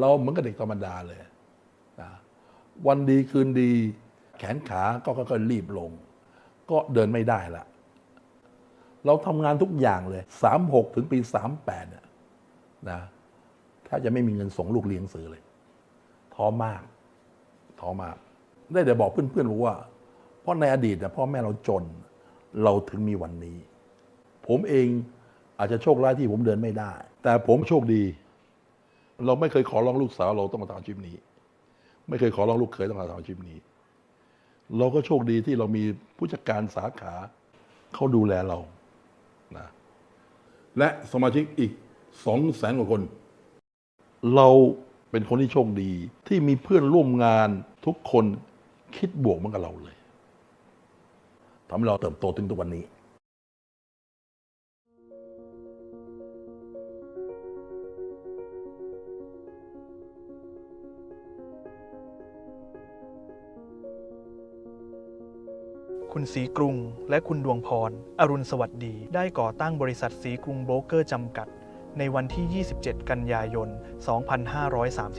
เราเหมือนกับเด็กธรรมดาเลยนะวันดีคืนดี แขนขาก็ค่อยๆรีบลง ก็เดินไม่ได้ละเราทำงานทุกอย่างเลย 36 ถึงปี 38เนี่ยนะถ้าจะไม่มีเงินส่งลูกเรียนหนังสือเลย ท้อมาก ท้อมาก ได้แต่บอกเพื่อนๆบอกว่า เพราะในอดีตนะพ่อแม่เราจน เราถึงมีวันนี้ ผมเองอาจจะโชคร้ายที่ผมเดินไม่ได้ แต่ผมโชคดี เราไม่เคยขอร้องลูกสาวเราต้องมาทำอาชีพนี้ ไม่เคยขอร้องลูกเขยต้องมาทำอาชีพนี้ เราก็โชคดีที่เรามีผู้จัดการสาขาเขาดูแลเรานะและสมาชิกอีกสองแสนกว่าคน เราเป็นคนที่โชคดีที่มีเพื่อนร่วมงานทุกคนคิดบวกเหมือนกับเราเลยทำให้เราเติบโตถึงทุกวันนี้ คุณศรีกรุง และคุณดวงพร อรุณสวัสดี ได้ก่อตั้งบริษัทศรีกรุงโบรกเกอร์จำกัด ในวันที่ 27 กันยายน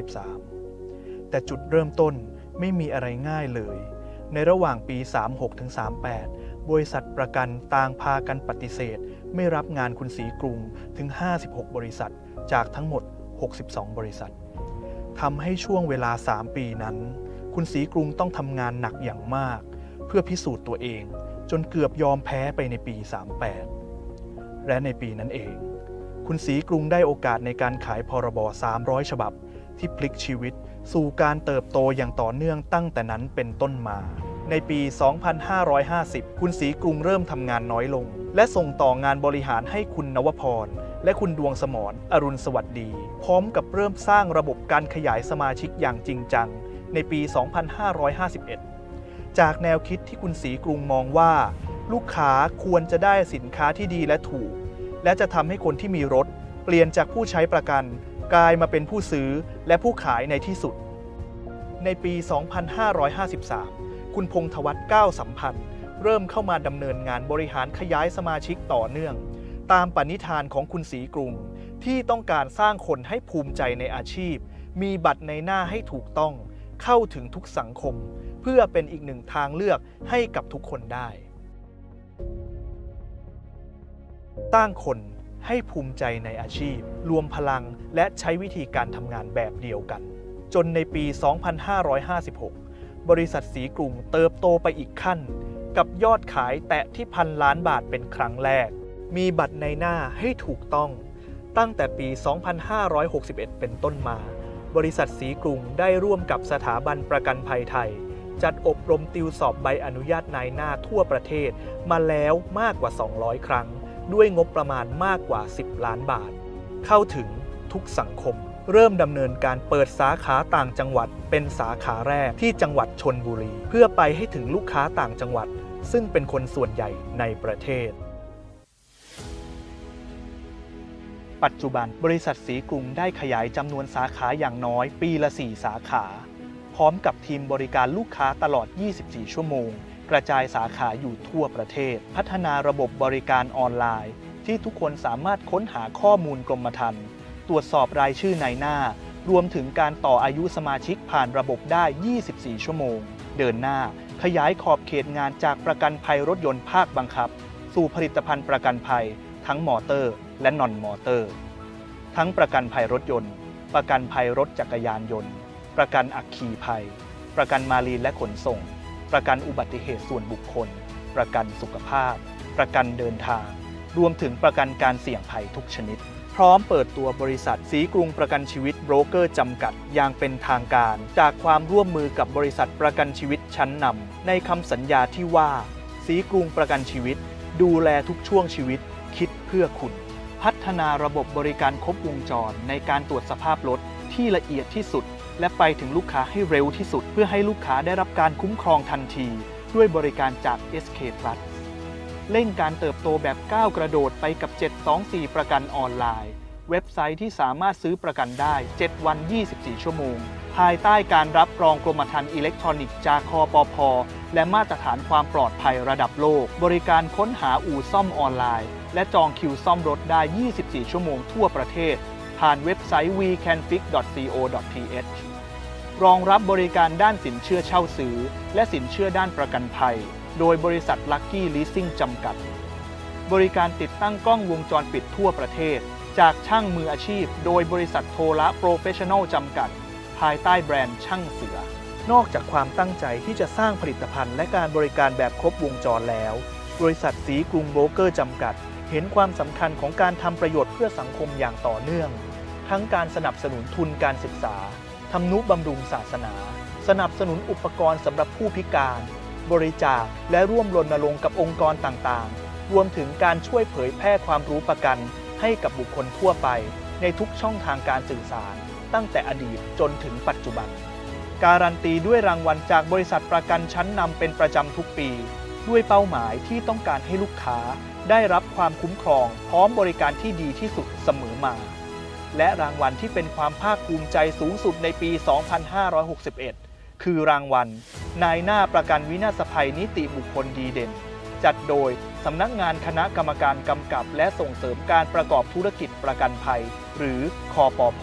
2533 แต่จุดเริ่มต้นไม่มีอะไรง่ายเลย ในระหว่างปี 36ถึง38 บริษัทประกันต่างพากันปฏิเสธ ไม่รับงานคุณศรีกรุงถึง 56 บริษัท จากทั้งหมด 62 บริษัททำให้ช่วงเวลา 3 ปีนั้น คุณศรีกรุงต้องทำงานหนักอย่างมาก เพื่อพิสูจน์ตัวเองจนเกือบยอมแพ้ไปในปี 38 และในปีนั้นเอง คุณศรีกรุงได้โอกาสในการขายพรบ 300 ฉบับ ที่พลิกชีวิตสู่การเติบโตอย่างต่อเนื่องตั้งแต่นั้นเป็นต้นมา ในปี 2550 คุณศรีกรุงเริ่มทำงานน้อยลง และส่งต่องานบริหารให้คุณนวพร และคุณดวงสมรอรุณสวัสดี พร้อมกับเริ่มสร้างระบบการขยายสมาชิกอย่างจริงจัง ในปี 2551 จากแนวคิดที่คุณศรีกรุงมองว่า ลูกค้าควรจะได้สินค้าที่ดีและถูก และจะทำให้คนที่มีรถ เปลี่ยนจากผู้ใช้ประกัน กลายมาเป็นผู้ซื้อและผู้ขายในที่สุด ในปี 2553 คุณพงษ์ธวัฒน์ก้าวสัมพันธ์ เริ่มเข้ามาดำเนินงานบริหารขยายสมาชิกต่อเนื่อง ตามปณิธานของคุณศรีกรุง ที่ต้องการสร้างคนให้ภูมิใจในอาชีพ มีบัตรในหน้าให้ถูกต้อง เข้าถึงทุกสังคม เพื่อเป็นอีกหนึ่งทางเลือกให้กับทุกคนได้ตั้งคนให้ภูมิใจในอาชีพ รวมพลังและใช้วิธีการทำงานแบบเดียวกัน จนในปี 2556 บริษัทสีกรุงเติบโตไปอีกขั้น กับยอดขายแตะที่พันล้านบาทเป็นครั้งแรก มีบัตรในหน้าให้ถูกต้อง ตั้งแต่ปี 2561 เป็นต้นมา บริษัทสีกรุงได้ร่วมกับสถาบันประกันภัยไทย จัดอบรมติวสอบใบอนุญาตนายหน้าทั่วประเทศ มาแล้วมากกว่า 200 ครั้ง ด้วยงบประมาณมากกว่า 10 ล้านบาท เข้าถึงทุกสังคม เริ่มดำเนินการเปิดสาขาต่างจังหวัด เป็นสาขาแรกที่จังหวัดชนบุรี เพื่อไปให้ถึงลูกค้าต่างจังหวัด ซึ่งเป็นคนส่วนใหญ่ในประเทศ ปัจจุบันบริษัทสีกรุงได้ขยายจำนวนสาขาอย่างน้อยปีละ 4 สาขา พร้อมกับทีมบริการลูกค้าตลอด 24 ชั่วโมง กระจายสาขาอยู่ทั่วประเทศ พัฒนาระบบบริการออนไลน์ ที่ทุกคนสามารถค้นหาข้อมูลกรมธรรม์ตรวจสอบรายชื่อในหน้า รวมถึงการต่ออายุสมาชิกผ่านระบบได้ 24 ชั่วโมง เดินหน้า ขยายขอบเขตงานจากประกันภัยรถยนต์ภาคบังคับ สู่ผลิตภัณฑ์ประกันภัย ทั้งมอเตอร์ และนอนมอเตอร์ ทั้งประกันภัยรถยนต์ ประกันภัยรถจักรยานยนต์ ประกันอัคคีภัย ประกันมารีนและขนส่ง ประกันอุบัติเหตุส่วนบุคคล ประกันสุขภาพ ประกันเดินทาง รวมถึงประกันการเสี่ยงภัยทุกชนิด พร้อมเปิดตัวบริษัทสีกรุงประกันชีวิตโบรกเกอร์จำกัดอย่างเป็นทางการ จากความร่วมมือกับบริษัทประกันชีวิตชั้นนำในคำสัญญาที่ว่าสีกรุงประกันชีวิต ดูแลทุกช่วงชีวิตคิดเพื่อคุณ พัฒนาระบบบริการครบวงจรในการตรวจสภาพรถที่ละเอียดที่สุด และไปถึงลูกค้าให้เร็วที่สุด เพื่อให้ลูกค้าได้รับการคุ้มครองทันที ด้วยบริการจาก SK Plus เร่งการเติบโตแบบก้าวกระโดดไปกับ 724 ประกันออนไลน์ เว็บไซต์ที่สามารถซื้อประกันได้ 7 วัน 24 ชั่วโมง ภายใต้การรับรองกรมธรรม์อิเล็กทรอนิกส์จากคอปพและมาตรฐานความปลอดภัยระดับโลก บริการค้นหาอู่ซ่อมออนไลน์ และจองคิวซ่อมรถได้ 24 ชั่วโมงทั่วประเทศ ผ่านเว็บไซต์ wecanfix.co.th รองรับบริการด้านสินเชื่อเช่าซื้อ และสินเชื่อด้านประกันภัย โดยบริษัท Lucky Leasing จำกัด บริการติดตั้งกล้องวงจรปิดทั่วประเทศ จากช่างมืออาชีพ โดยบริษัทโทละโปรเฟชชั่นอลจำกัด ภายใต้แบรนด์ช่างเสือ นอกจากความตั้งใจที่จะสร้างผลิตภัณฑ์และการบริการแบบครบวงจรแล้ว บริษัทสีกรุงโบรกเกอร์จำกัด เห็นความสำคัญของการทำประโยชน์เพื่อสังคมอย่างต่อเนื่อง ทั้งการสนับสนุนทุนการศึกษาทำนุบำรุงศาสนา สนับสนุนอุปกรณ์สำหรับผู้พิการ บริจาคและร่วมรณรงค์กับองค์กรต่างๆ รวมถึงการช่วยเผยแพร่ความรู้ประกันให้กับบุคคลทั่วไป ในทุกช่องทางการสื่อสาร ตั้งแต่อดีตจนถึงปัจจุบัน การันตีด้วยรางวัลจากบริษัทประกันชั้นนำเป็นประจำทุกปี ด้วยเป้าหมายที่ต้องการให้ลูกค้าได้รับความคุ้มครอง พร้อมบริการที่ดีที่สุดเสมอมา และรางวัลที่เป็นความภาคภูมิใจสูงสุดในปี 2561 คือรางวัล นายหน้าประกันวินาศภัยนิติบุคคลดีเด่น จัดโดยสำนักงานคณะกรรมการกำกับและส่งเสริมการประกอบธุรกิจประกันภัย หรือคอปพ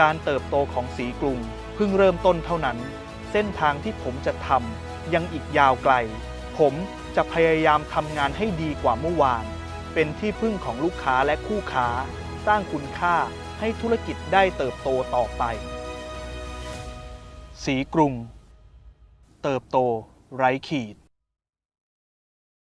การเติบโตของสีกรุงเพิ่งเริ่มต้นเท่านั้น เส้นทางที่ผมจะทำยังอีกยาวไกล ผมจะพยายามทำงานให้ดีกว่าเมื่อวาน เป็นที่พึ่งของลูกค้าและคู่ค้า สร้างคุณค่าให้ธุรกิจได้เติบโตต่อไป สีกรุง เติบโตไร้ขีด